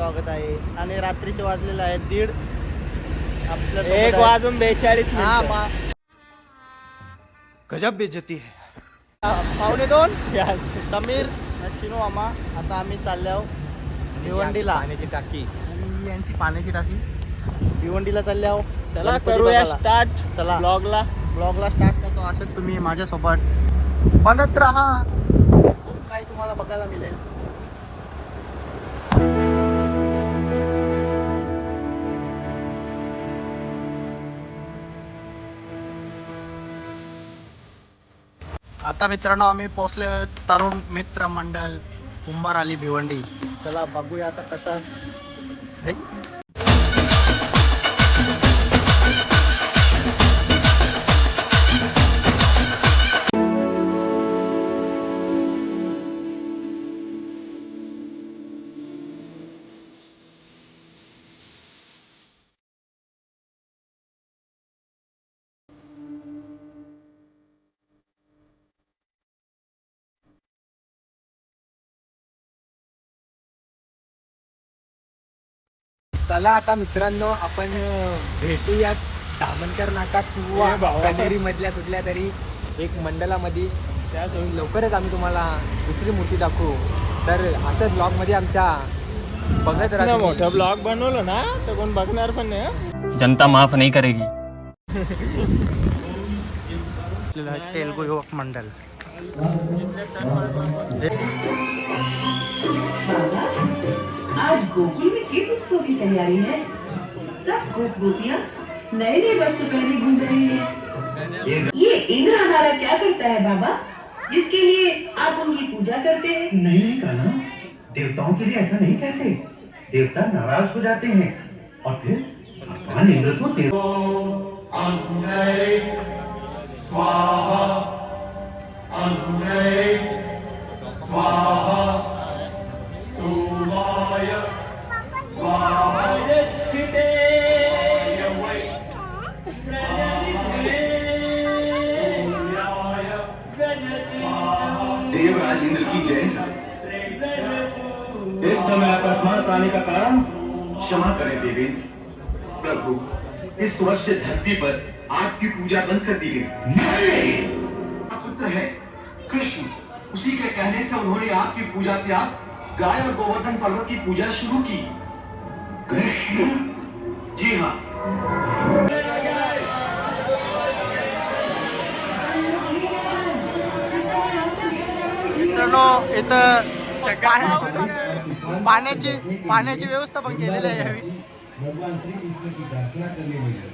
स्वागत आहे. आणि रात्रीचे वाजलेले आहेत दीड. सोबत एक आहे- वाजून बेचाळीस हा. मा- गजब बेइज्जती है। पावणे दोन. समीर चिनू मामा. आता आम्ही चाललो भिवंडीला. पाण्याची टाकी. आणि यांची पाण्याची टाकी. भिवंडीला चालले आहो चला करूया. स्टार्ट चला. ब्लॉगला ब्लॉगला स्टार्ट करतो असंच तुम्ही माझ्यासोबत. बनत राहा. खूप काही तुम्हाला बघायला मिळेल. आता मित्रांनो आम्ही पोहोचले तरुण मित्र मंडळ कुंभार आली भिवंडी. चला बघूया आता कसं चला आता मित्रांनो आपण भेटूयात दामनकर नाका किंवा कनेरी मधल्या कुठल्या तरी एक मंडलामध्ये. लवकरच आम्ही तुम्हाला दुसरी मूर्ती दाखवू. तर असं ब्लॉगमध्ये आमच्या बघत राहा. मोठं ब्लॉग बनवलं ना तर कोण बघणार पण नाही हं? जनता माफ नहीं करेगी. तेलगू युवक मंडळ आज गोकुल में किस उत्सव की तैयारी है। सब गोप गोपियाँ नए नए वस्त्र पहने घूम रही हैं। ये इंद्र हमारा क्या करता है बाबा? जिसके लिए आप उनकी पूजा करते हैं? नहीं नहीं कान्हा। देवताओं के लिए ऐसा नहीं कहते। देवता नाराज़ हो जाते हैं। और फिर भगवान इंद्र तो देव देवराज इंद्र की जय। इस समय अकस्मात आने का कारण? क्षमा करें देवेंद्र। प्रभु इस वर्ष से धरती पर आपकी पूजा बंद कर दी गई। पुत्र है कृष्ण। उसी के कहने से उन्होंने आपकी पूजा त्याग गाय और गोवर्धन पर्वत की पूजा शुरू की कृष्ण जी हाँ मित्रांनो इथं पाण्या- पाण्याची पाण्याची व्यवस्था पण केलेली आहे यावी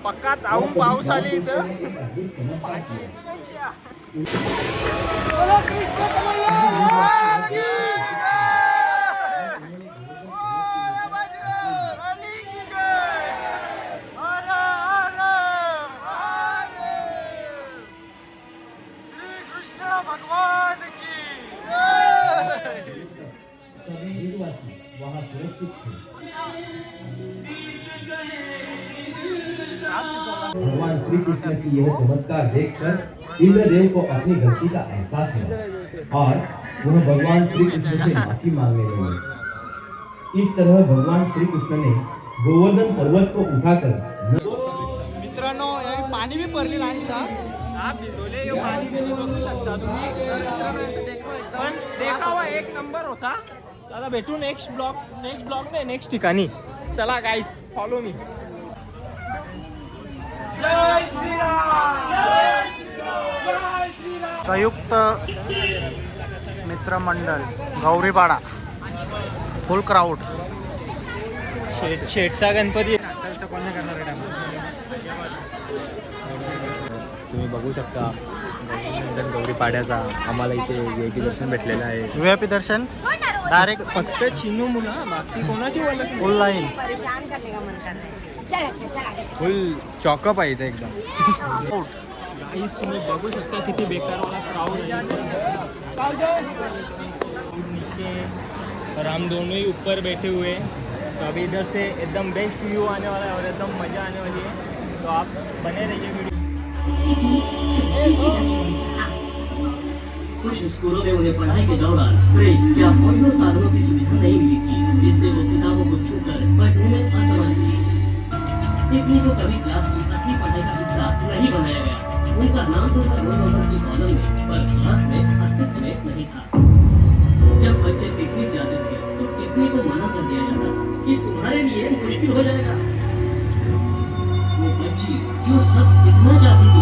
पक्का ताऊन पाऊस आली इथं पाणी भगवान श्री कृष्ण की यह चमत्कार देखकर इंद्रदेव को अपनी गलती का एहसास हुआ और वह भगवान श्री कृष्ण से माफी मांगने लगे। इस तरह भगवान श्री कृष्ण ने गोवर्धन पर्वत को उठाकर मित्रांनो पाणी बी पडली लहानशा साप भिजवले हे पाणी बघू शकता तुम्ही. पण देखावा एक नंबर होता. आता भेटू नेक्स्ट ब्लॉग नेक्स्ट ब्लॉग नाही नेक्स्ट ठिकाणी. चला गाईच फॉलो मी संयुक्त मित्रमंडळ गौरीपाडा फुल क्राऊड शेट शेटचा गणपती. तुम्ही बघू शकता. गौरीनंदन गौरी पाड्याचा आम्हाला इथे व्ही दर्शन भेटलेलं आहे. व्ही आय पी दर्शन? डायरेक्ट फक्त चिनू मुला बाकी कोणाची बोलत फुल लाईन फुल चॉकअप आहे इथे एकदम. गाईस तुम्ही बघू शकता किती बेकार क्राऊड आहे और हम दोनों ही ऊपर बैठे हुए. हैं तो अभी इधर से एकदम बेस्ट व्यू आने वाला है और एकदम मज़ा आने वाली है. तो आप बने रहिए वीडियो कुछ स्कूलों में उन्हें पढ़ाई के दौरान ब्रेक या ऑडियो साधनों की सुविधा नहीं मिली थी जिससे वो किताबों को छूकर पढ़ने में असमर्थ थी टिप्पणी को कभी क्लास की असली पढ़ाई का हिस्सा नहीं बनाया गया उनका नाम तो था रोल नंबर की कॉलम में पर क्लास में अस्तित्व में नहीं था जब बच्चे पिकनिक जाते थे तो टिप्पणी को मना कर दिया जाता कि तुम्हारे लिए मुश्किल हो जाएगा वो बच्ची जो सब सीखना चाहती थी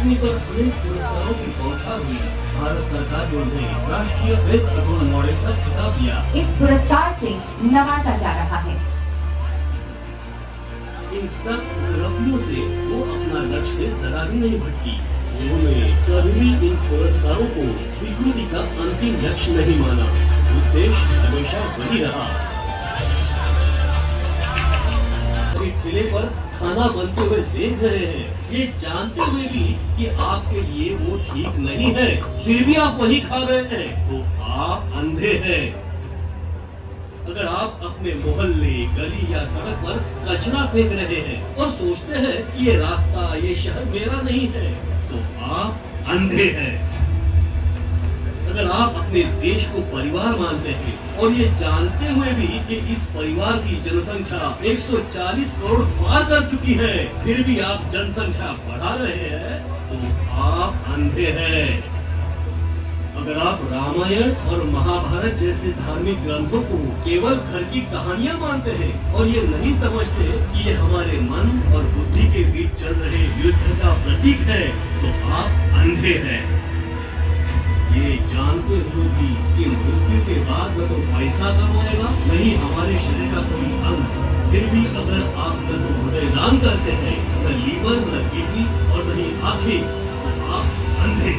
आदमी पर अनेक पुरस्कारों की बौछार हुई। भारत सरकार ने उन्हें राष्ट्रीय बेस्ट रोल मॉडल का खिताब दिया। इस पुरस्कार से नवाजा जा रहा है। इन सब उपलब्धियों से वो अपना लक्ष्य से जरा भी नहीं भटकी। उन्होंने कभी भी इन पुरस्कारों को स्वीकृति का अंतिम लक्ष्य नहीं माना। उद्देश्य हमेशा वही रहा। ठेले पर खाना बनते हुए देख रहे हैं। ये जानते हुए भी कि आपके लिए वो ठीक नहीं है। फिर भी आप वही खा रहे हैं। तो आप अंधे हैं। अगर आप अपने मोहल्ले, गली या सड़क पर कचरा फेंक रहे हैं और सोचते हैं कि ये रास्ता, ये शहर मेरा नहीं है तो आप अंधे हैं। अगर आप अपने देश को परिवार मानते हैं और ये जानते हुए भी कि इस परिवार की जनसंख्या 140 करोड़ पार कर चुकी है, फिर भी आप जनसंख्या बढ़ा रहे हैं तो आप अंधे हैं। अगर आप रामायण और महाभारत जैसे धार्मिक ग्रंथों को केवल घर की कहानियाँ मानते हैं और ये नहीं समझते कि ये हमारे मन और बुद्धि के बीच चल रहे युद्ध का प्रतीक है तो आप अंधे हैं। ये जानते हुए भी कि मृत्यु के बाद तो पैसा कमाएगा नहीं, हमारे शरीर का कोई अंग। फिर भी अगर आप तो हृदय दान करते हैं, न लीवर, न किडनी और न ही आँखें तो आप अंधे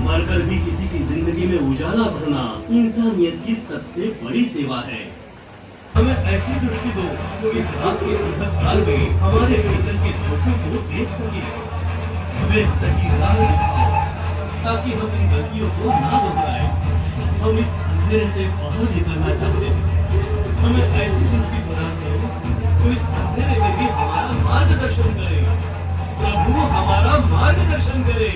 मरकर भी किसी की ज़िंदगी में उजाला भरना इंसानियत की सबसे बड़ी सेवा है। हमें ऐसी दृष्टि दो जो इस रात के अंधक काल में हमारे भीतर के दोषों को देख सके। हमें सही राह ताकि हम इन गलतियों को ना दोहराए। हम इस अंधेरे से बाहर निकलना चाहते हैं। हमें ऐसी दृष्टि बनाते हो तो इस अंधेरे में भी हमारा मार्गदर्शन करे प्रभु हमारा मार्गदर्शन करे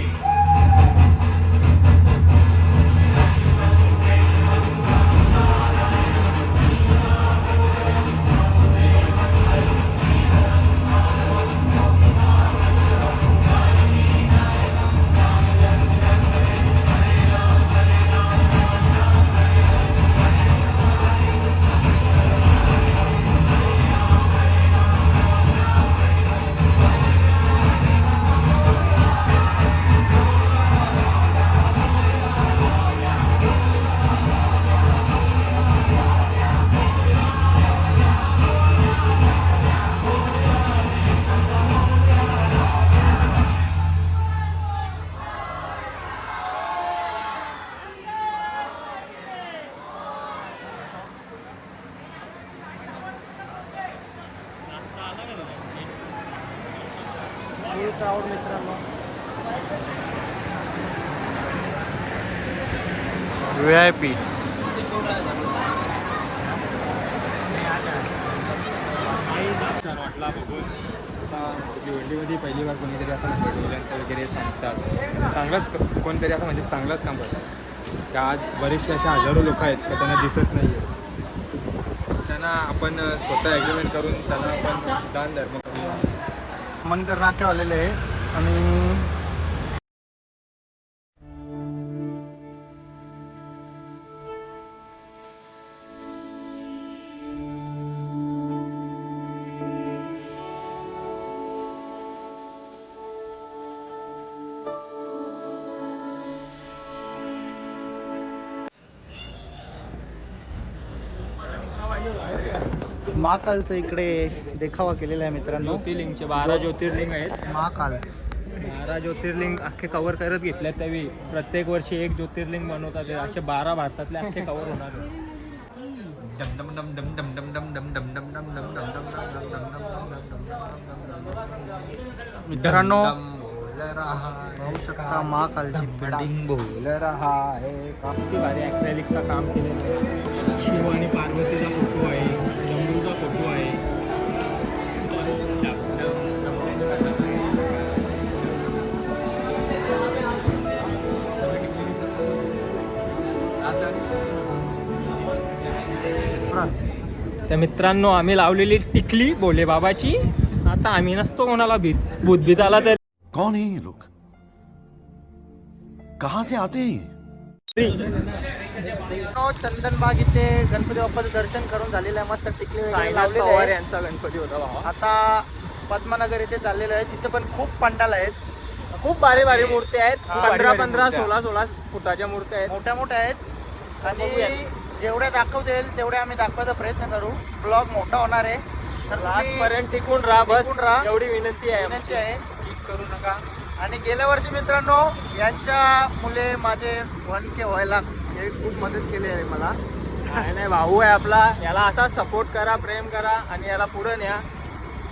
छान वाटला बघून. असा भिवंडीमध्ये पहिली बार कोणीतरी असं महिलांचं वगैरे सांगतात. चांगलंच कोणतरी असं म्हणजे चांगलंच काम करतात. आज बरेचसे असे हजारो लोक आहेत का त्यांना दिसत नाही आहे त्यांना आपण स्वतः ॲग्रीमेंट करून त्यांना आपण दान धर्म करू मंदिर नाट्य आलेले आहे. आणि महाकालचं इकडे देखावा केलेला आहे मित्रांनो ज्योतिर्लिंगचे बारा ज्योतिर्लिंग आहेत महाकाल बारा ज्योतिर्लिंग अख्खे कव्हर करत घेतल्यात त्यावेळी प्रत्येक वर्षी एक ज्योतिर्लिंग बनवतात. असे बारा भारतातले अख्खे कव्हर होणार. मित्रांनो पाहू शकता महाकालची बिल्डिंग बोल रहा काम केलेलं आहे त्या मित्रांनो आम्ही लावलेली टिकली भोले बाबाची. आता आम्ही नसतो कोणाला भीत. भूतभीत आला तर. कौन है लोग? कहां से आते हैं ये? चंदनबाग इथे गणपती बाप्पाचं दर्शन करून झालेलं आहे. मस्त टिकली वगैरे साईनाथ लावलेली पवार आहे. यांचा गणपती होता भावा आता पद्मनगर इथे चाललेलं आहे. तिथे पण खूप पंडाल आहेत. खूप भारी भारी मूर्ती आहेत. हा, पंधरा पंधरा. सोळा सोळा फुटाच्या मूर्त्या आहेत. मोठ्या मोठ्या आहेत. आणि जेवढ्या दाखवता येईल तेवढ्या आम्ही दाखवायचा प्रयत्न करू. ब्लॉग मोठा होणार आहे. तर लास्ट पर्यंत टिकून राहा बस. राहा. एवढी विनंती आहे विनंती आहे. Skip करू नका. आणि गेल्या वर्षी मित्रांनो यांच्या मुले माझे वन के व्हायला हे खूप मदत केली आहे मला. काय नाही भाऊ आहे आपला. याला असा सपोर्ट करा प्रेम करा आणि याला पुढे न्या.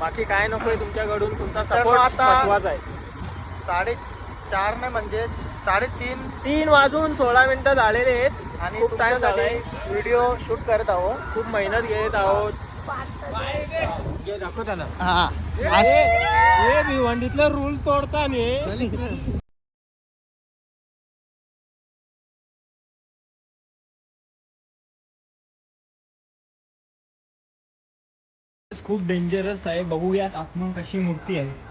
बाकी काय नकोय तुमच्याकडून. तुमचा सपोर्ट आता- आहे. साडे चार नाही म्हणजे साडेतीन. तीन वाजून सोळा मिनिटं झालेले आहेत. आणि खूप टाइम तुमच्यासाठी व्हिडिओ शूट करत आहोत. खूप मेहनत घेत आहोत. दाखव त्याला. हा. हे भिवंडीतलं रूल तोडता नाही खूप डेंजरस आहे. बघूयात आपण कशी मूर्ती आहे.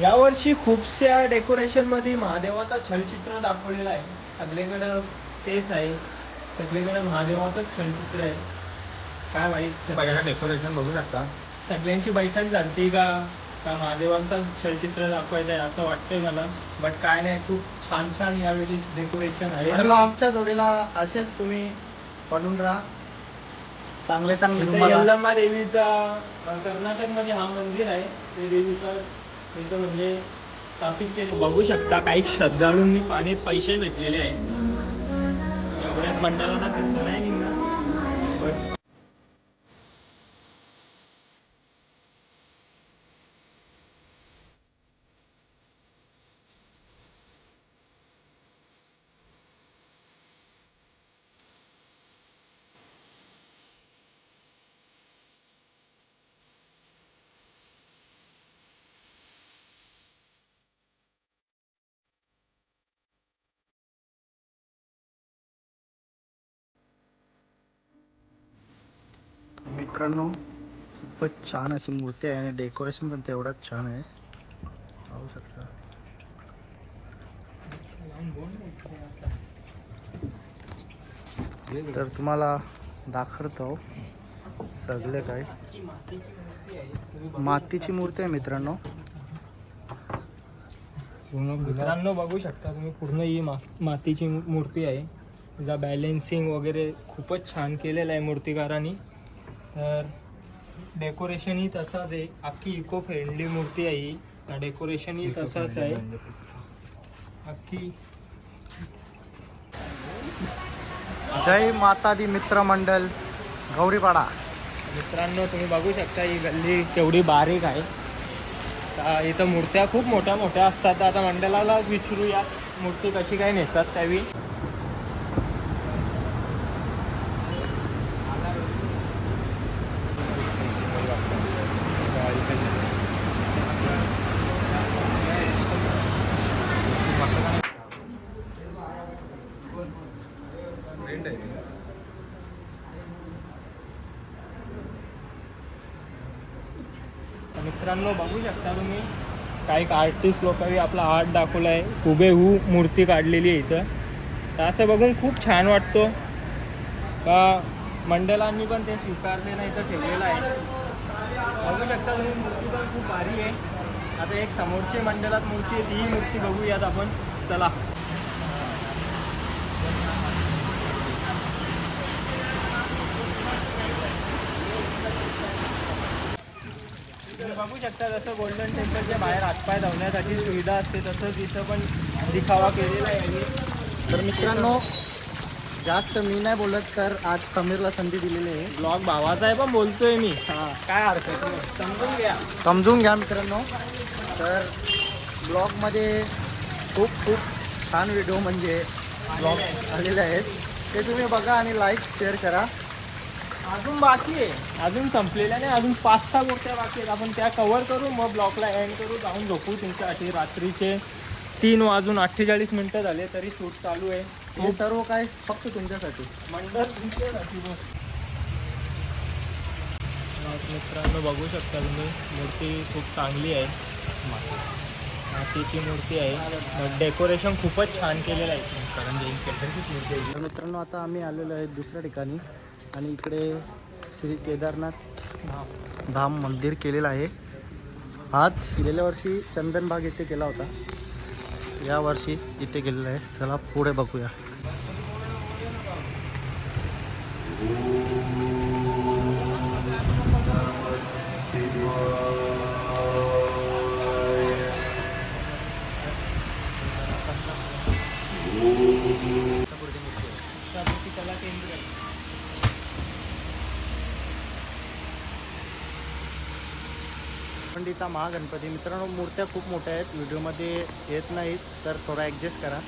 यावर्षी खूपशा डेकोरेशनमध्ये महादेवाचा छलचित्र दाखवलेला आहे. सगळीकडे तेच आहे. सगळीकडे महादेवाचंच छलचित्र आहे. काय माहीत? डेकोरेशन बघू शकता. सगळ्यांची बैठक झालती का? का महादेवांचा छलचित्र दाखवायचं आहे असं वाटतंय मला. बट काय नाही खूप छान छान यावेळी डेकोरेशन आहे. तर आमच्या जोडीला असेच तुम्ही बनून राहा. चांगले चांगले यल्लम्मा देवीचा कर्नाटकमध्ये हा मंदिर आहे. ते देवीचं एकदम म्हणजे स्थापित केले. बघू शकता काही श्रद्धाळूंनी पाण्यात पैसे भेटलेले आहेत एवढ्यात मंडळाला कसं नाही निघणार बट मित्रांनो खूपच छान अशी मूर्ती आहे आणि डेकोरेशन पण तेवढंच छान आहे. पाहू शकता. तर तुम्हाला दाखवतो सगळे काय. मातीची मूर्ती आहे मित्रांनो. मित्रांनो बघू शकता तुम्ही पूर्ण ही मा मातीची मू- मूर्ती आहे. तिचा बॅलेन्सिंग वगैरे खूपच छान केलेलं आहे मूर्तिकारांनी. तर डेकोरेशनही तसाच आहे. अख्खी इको फ्रेंडली मूर्ती आहे ही. डेकोरेशनही तसाच आहे. अख्खी जय माता दी मित्र मंडळ गौरीपाडा. मित्रांनो तुम्ही बघू शकता ही गल्ली केवढी बारीक आहे. आता इथं मूर्त्या खूप मोठ्या मोठ्या असतात. आता मंडळाला विचारूया मूर्ती कशी काय नेतात त्यावेळी मित्रांनो बघू शकता तुम्ही एक आर्टिस्ट लोकांनी आपला आर्ट दाखवला आहे हुबेहू मूर्ती काढलेली आहे इथं. तर असं बघून खूप छान वाटतो. का मंडळांनी पण ते स्वीकारलेलं इथं ठेवलेलं आहे. बघू शकता तुम्ही मूर्ती पण खूप भारी आहे. आता एक समोरची मंडळात मूर्ती आहे ती मूर्ती बघूयात आपण. चला. बघू शकता जसं गोल्डन टेम्पलच्या बाहेर हातपाय धावण्यासाठी सुविधा असते तसंच इथं पण दिखावा केलेला आहे. तर मित्रांनो जास्त मी नाही बोलत तर आज समीरला संधी दिलेली आहे. ब्लॉग भावाचा आहे पण बोलतोय मी. काय हरकत नाही. समजून घ्या. समजून घ्या मित्रांनो. तर ब्लॉगमध्ये खूप खूप छान व्हिडिओ म्हणजे ब्लॉग आलेले आहेत. ते तुम्ही बघा आणि लाईक शेअर करा. अजून बाकी आहे. अजून संपलेल्या नाही अजून पाच सहा गोष्टी बाकी आहेत. आपण त्या कव्हर करू मग ब्लॉकला एंड करू जाऊन झोपू तुमच्यासाठी रात्रीचे तीन वाजून अठ्ठेचाळीस मिनिटं झाले तरी शूट चालू आहे. हे सर्व काय फक्त तुमच्यासाठी. मंडळ तुमच्यासाठी मित्रांनो बघू शकता तुम्ही मूर्ती खूप चांगली आहे. मातीची मूर्ती आहे. डेकोरेशन खूपच छान केलेलं आहे. कारण मूर्ती आहे. तर मित्रांनो आता आम्ही आलेलो आहे दुसऱ्या ठिकाणी. आणि इकडे श्री केदारनाथ धाम मंदिर केलेलं आहे. आज गेल्या वर्षी चंदनबाग येथे केला होता. या वर्षी इथे गेलेलं आहे. चला पुढे बघूया. पंडीचा महागणपती. मित्रांनो मूर्त्या खूप मोठ्या आहेत. व्हिडिओमध्ये येत नाहीत तर थोडा ॲडजस्ट करा.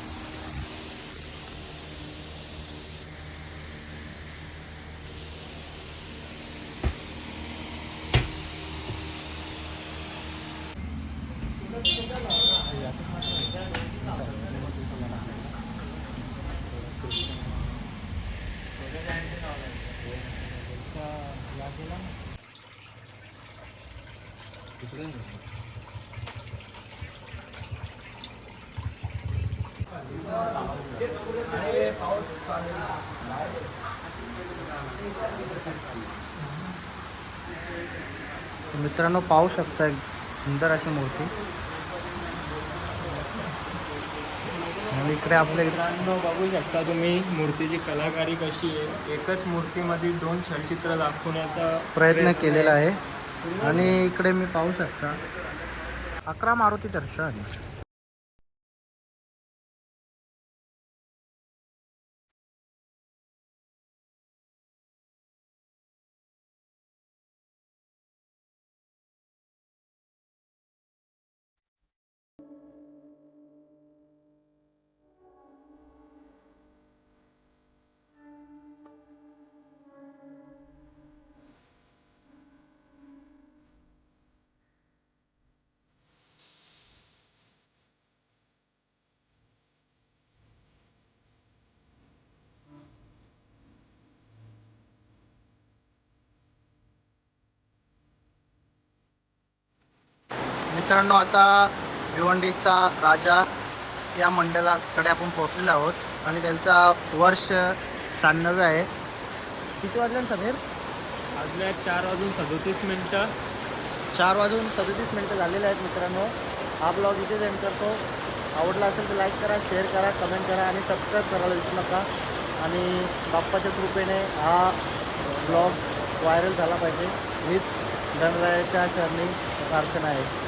मित्रांनो पाहू शकता एक सुंदर अशी मूर्ती. आणि इकडे आपल्या मित्रांनो बघू शकता तुम्ही मूर्तीची कलाकारी कशी आहे. एकच मूर्तीमध्ये दोन छलचित्र दाखवण्याचा प्रयत्न केलेला आहे. आणि इकडे मी पाहू शकता. अकरा मारुती दर्शन. मित्रांनो आता भिवंडीचा राजा या मंडळाकडे आपण पोहोचलेलो आहोत आणि त्यांचा वर्ष शहाण्णवे आहे. किती वाजले समीर? आजल्या चार वाजून सदोतीस मिनिटं. चार वाजून सदतीस मिनटं झालेले आहेत मित्रांनो. हा ब्लॉग इथे एंड करतो. आवडला असेल तर लाईक करा शेअर करा कमेंट करा आणि सबस्क्राईब करायला विसरू नका. आणि बाप्पाच्या कृपेने हा ब्लॉग व्हायरल झाला पाहिजे. हीच गणरायाच्या चरणी प्रार्थना आहे.